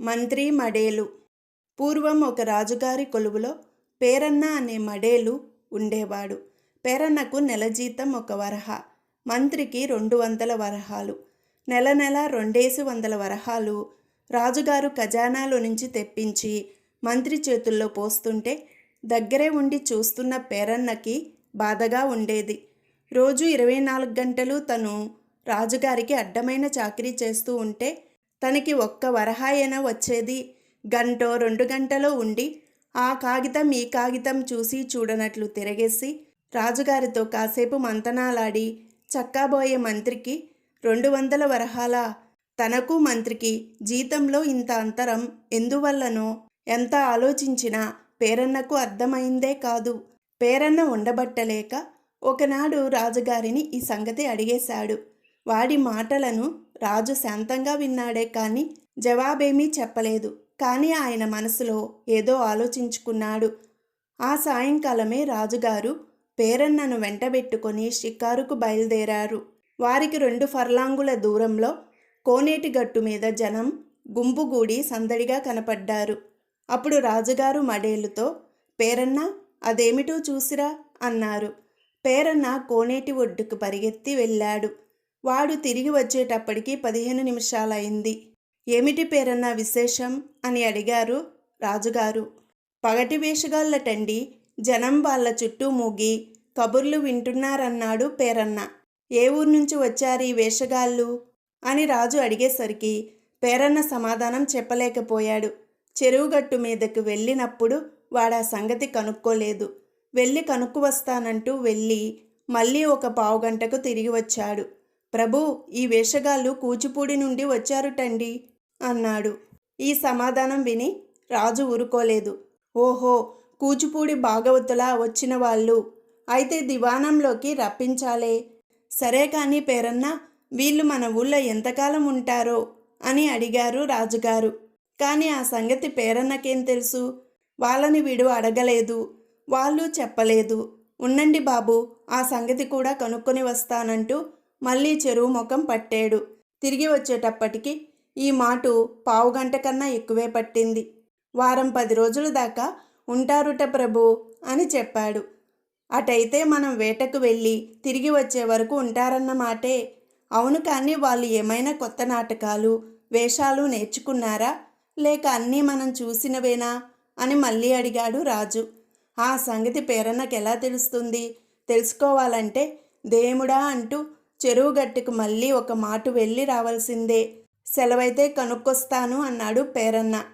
మంత్రి మడేలు. పూర్వం ఒక రాజుగారి కొలువులో పేరన్న అనే మడేలు ఉండేవాడు. పేరన్నకు నెల జీతం ఒక వరహ మంత్రికి రెండు వందల వరహాలు. నెల నెల రెండేసి వందల వరహాలు రాజుగారు ఖజానాలో నుంచి తెప్పించి మంత్రి చేతుల్లో పోస్తుంటే దగ్గరే ఉండి చూస్తున్న పేరన్నకి బాధగా ఉండేది. రోజు ఇరవై నాలుగు గంటలు తను రాజుగారికి అడ్డమైన చాకరీ చేస్తూ ఉంటే తనకి ఒక్క వరహాయన వచ్చేది. గంటో రెండు గంటలో ఉండి ఆ కాగితం ఈ కాగితం చూసి చూడనట్లు తిరగేసి రాజుగారితో కాసేపు మంతనాలాడి చక్కాబోయే మంత్రికి రెండు వందల వరహాల? తనకు మంత్రికి జీతంలో ఇంత అంతరం ఎందువల్లనో? ఎంత ఆలోచించినా పేరన్నకు అర్థమైందే కాదు. పేరన్న ఉండబట్టలేక ఒకనాడు రాజుగారిని ఈ సంగతి అడిగేశాడు. వాడి మాటలను రాజు శాంతంగా విన్నాడే కానీ జవాబేమీ చెప్పలేదు. కానీ ఆయన మనసులో ఏదో ఆలోచించుకున్నాడు. ఆ సాయంకాలమే రాజుగారు పేరన్నను వెంటబెట్టుకొని షికారుకు బయలుదేరారు. వారికి రెండు ఫర్లాంగుల దూరంలో కోనేటి గట్టు మీద జనం గుంపుగూడి సందడిగా కనపడ్డారు. అప్పుడు రాజుగారు మడేలుతో పేరన్న అదేమిటో చూసిరా? అన్నారు. పేరన్న కోనేటి ఒడ్డుకు పరిగెత్తి వెళ్ళాడు. వాడు తిరిగి వచ్చేటప్పటికి పదిహేను నిమిషాలైంది ఏమిటి పేరన్న విశేషం? అని అడిగారు రాజుగారు. పగటి వేషగాళ్ళటండి. జనం వాళ్ళ చుట్టూ మూగి కబుర్లు వింటున్నారన్నాడు పేరన్న. ఏ ఊరు నుంచి వచ్చారు ఈ వేషగాళ్ళు? అని రాజు అడిగేసరికి పేరన్న సమాధానం చెప్పలేకపోయాడు. చెరువుగట్టు మీదకు వెళ్ళినప్పుడు వాడా సంగతి కనుక్కోలేదు. వెళ్ళి కనుక్కు వస్తానంటూ వెళ్ళి మళ్ళీ ఒక పావుగంటకు తిరిగి వచ్చాడు. ప్రభు ఈ వేషగాళ్ళు కూచిపూడి నుండి వచ్చారుటండి అన్నాడు. ఈ సమాధానం విని రాజు ఊరుకోలేదు. ఓహో కూచిపూడి భాగవతులా వచ్చిన వాళ్ళు. అయితే దివానంలోకి రప్పించాలే. సరే కానీ పేరన్న వీళ్ళు మన ఊళ్ళో ఎంతకాలం ఉంటారో అని అడిగారు రాజుగారు. కానీ ఆ సంగతి పేరన్నకేం తెలుసు? వాళ్ళని వీడు అడగలేదు. వాళ్ళు చెప్పలేదు. ఉండండి బాబు ఆ సంగతి కూడా కనుక్కొని వస్తానంటూ మళ్ళీ చెరువు ముఖం పట్టాడు. తిరిగి వచ్చేటప్పటికి ఈ మాటు పావుగంట కన్నా ఎక్కువే పట్టింది. వారం పది రోజుల దాకా ఉంటారుట ప్రభు అని చెప్పాడు. అటైతే మనం వేటకు వెళ్ళి తిరిగి వచ్చే వరకు ఉంటారన్నమాటే అవును కానీ వాళ్ళు ఏమైనా కొత్త నాటకాలు వేషాలు నేర్చుకున్నారా? లేక అన్నీ మనం చూసినవేనా? అని మళ్ళీ అడిగాడు రాజు. ఆ సంగతి పేరన్నకెలా తెలుస్తుంది? తెలుసుకోవాలంటే దేముడా అంటూ చెరువు గట్టుకు మళ్ళీ ఒక మాటు వెళ్ళి రావాల్సిందే. సెలవైతే కనుక్కొస్తాను అన్నాడు పేరన్న.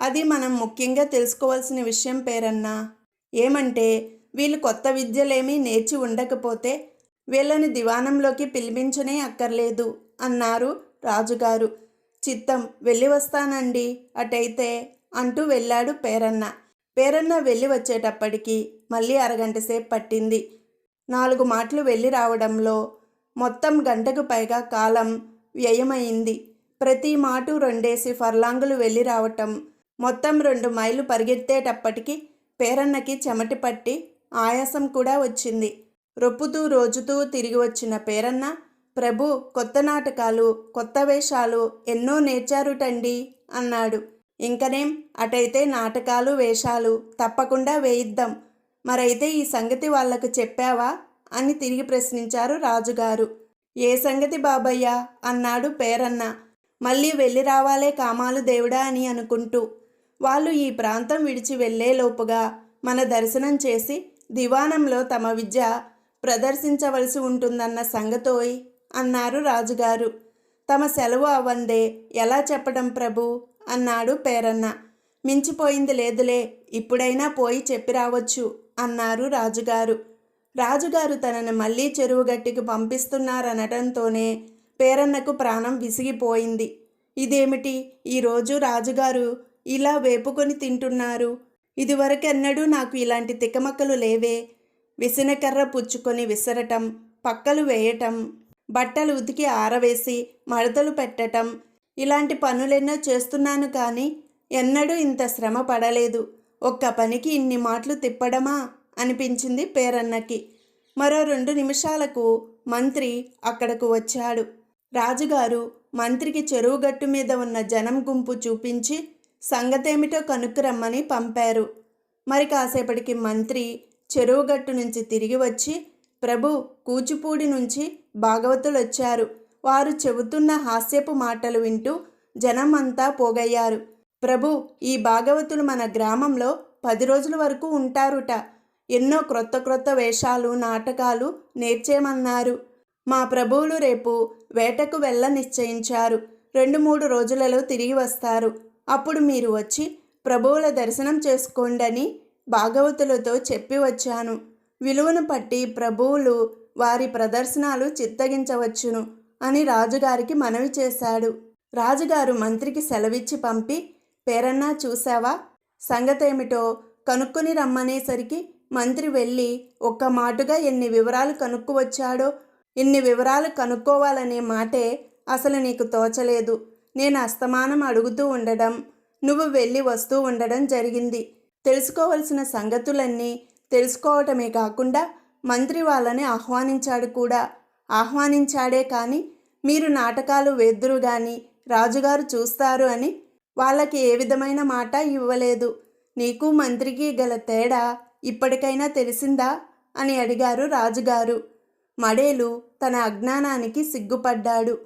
అది మనం ముఖ్యంగా తెలుసుకోవాల్సిన విషయం పేరన్న. ఏమంటే వీళ్ళు కొత్త విద్యలేమీ నేర్చి ఉండకపోతే వీళ్ళని దివానంలోకి పిలిపించనే అక్కర్లేదు అన్నారు రాజుగారు. చిత్తం వెళ్ళి వస్తానండి అటైతే అంటూ వెళ్ళాడు పేరన్న. పేరన్న వెళ్ళి వచ్చేటప్పటికి మళ్ళీ అరగంట సేపు పట్టింది. నాలుగు మాటలు వెళ్ళి రావడంలో మొత్తం గంటకు పైగా కాలం వ్యయమైంది. ప్రతి మాటు రెండేసి ఫర్లాంగులు వెళ్ళి రావటం మొత్తం రెండు మైళ్ళు పరిగెత్తేటప్పటికి పేరన్నకి చెమటి పట్టి ఆయాసం కూడా వచ్చింది. రొప్పుతూ రోజుతూ తిరిగి వచ్చిన పేరన్న ప్రభు కొత్త నాటకాలు కొత్త వేషాలు ఎన్నో నేర్చారుటండి అన్నాడు. ఇంకనేం అటైతే నాటకాలు వేషాలు తప్పకుండా వేయిద్దాం. మరైతే ఈ సంగతి వాళ్ళకు చెప్పావా? అని తిరిగి ప్రశ్నించారు రాజుగారు. ఏ సంగతి బాబయ్య అన్నాడు పేరన్న. మళ్ళీ వెళ్ళి రావాలే కామాలు దేవుడా అని అనుకుంటూ. వాళ్ళు ఈ ప్రాంతం విడిచి వెళ్ళేలోపుగా మన దర్శనం చేసి దివానంలో తమ విద్య ప్రదర్శించవలసి ఉంటుందన్న సంగతోయ్ అన్నారు రాజుగారు. తమ సెలవు అవ్వందే ఎలా చెప్పడం ప్రభు అన్నాడు పేరన్న. మించిపోయింది లేదులే ఇప్పుడైనా పోయి చెప్పి రావచ్చు అన్నారు రాజుగారు. రాజుగారు తనను మళ్ళీ చెరువు గట్టికి పంపిస్తున్నారనటంతోనే పేరన్నకు ప్రాణం విసిగిపోయింది. ఇదేమిటి? ఈరోజు రాజుగారు ఇలా వేపుకొని తింటున్నారు. ఇదివరకెన్నడూ నాకు ఇలాంటి తికమక్కలు లేవే. విసినకర్ర పుచ్చుకొని విసరటం పక్కలు వేయటం బట్టలు ఉతికి ఆరవేసి మడతలు పెట్టటం ఇలాంటి పనులెన్నో చేస్తున్నాను కానీ ఎన్నడూ ఇంత శ్రమ పడలేదు. ఒక్క పనికి ఇన్ని మాటలు తిప్పడమా? అనిపించింది పేరన్నకి. మరో రెండు నిమిషాలకు మంత్రి అక్కడకు వచ్చాడు. రాజుగారు మంత్రికి చెరువు గట్టు మీద ఉన్న జనం గుంపు చూపించి సంగతేమిటో కనుక్కురమ్మని పంపారు. మరి కాసేపటికి మంత్రి చెరువు గట్టు నుంచి తిరిగి వచ్చి ప్రభు కూచిపూడి నుంచి భాగవతులు వచ్చారు. వారు చెబుతున్న హాస్యపు మాటలు వింటూ జనం అంతా పోగయ్యారు. ప్రభు ఈ భాగవతులు మన గ్రామంలో పది రోజుల వరకు ఉంటారుట. ఎన్నో క్రొత్త క్రొత్త వేషాలు నాటకాలు నేర్చేమన్నారు. మా ప్రభువులు రేపు వేటకు వెళ్ళ నిశ్చయించారు రెండు మూడు రోజులలో తిరిగి వస్తారు. అప్పుడు మీరు వచ్చి ప్రభువుల దర్శనం చేసుకోండని భాగవతులతో చెప్పి వచ్చాను. విలువను పట్టి ప్రభువులు వారి ప్రదర్శనలు చిత్తగించవచ్చును అని రాజుగారికి మనవి చేశాడు. రాజుగారు మంత్రికి సెలవిచ్చి పంపి పేరన్నా చూసావా సంగతేమిటో కనుక్కొని రమ్మనేసరికి మంత్రి వెళ్ళి ఒక్క మాటుగా ఎన్ని వివరాలు కనుక్కోవచ్చాడో ఇన్ని వివరాలు కనుక్కోవాలనే మాటే అసలు నీకు తోచలేదు. నేను అస్తమానం అడుగుతూ ఉండడం నువ్వు వెళ్ళి వస్తూ ఉండడం జరిగింది. తెలుసుకోవలసిన సంగతులన్నీ తెలుసుకోవటమే కాకుండా మంత్రి వాళ్ళని ఆహ్వానించాడు కూడా. ఆహ్వానించాడే కానీ మీరు నాటకాలు వేద్దురు గాని రాజుగారు చూస్తారు అని వాళ్ళకి ఏ విధమైన మాట ఇవ్వలేదు. నీకు మంత్రికి గల తేడా ఇప్పటికైనా తెలిసిందా? అని అడిగారు రాజుగారు. మడేలు తన అజ్ఞానానికి సిగ్గుపడ్డాడు.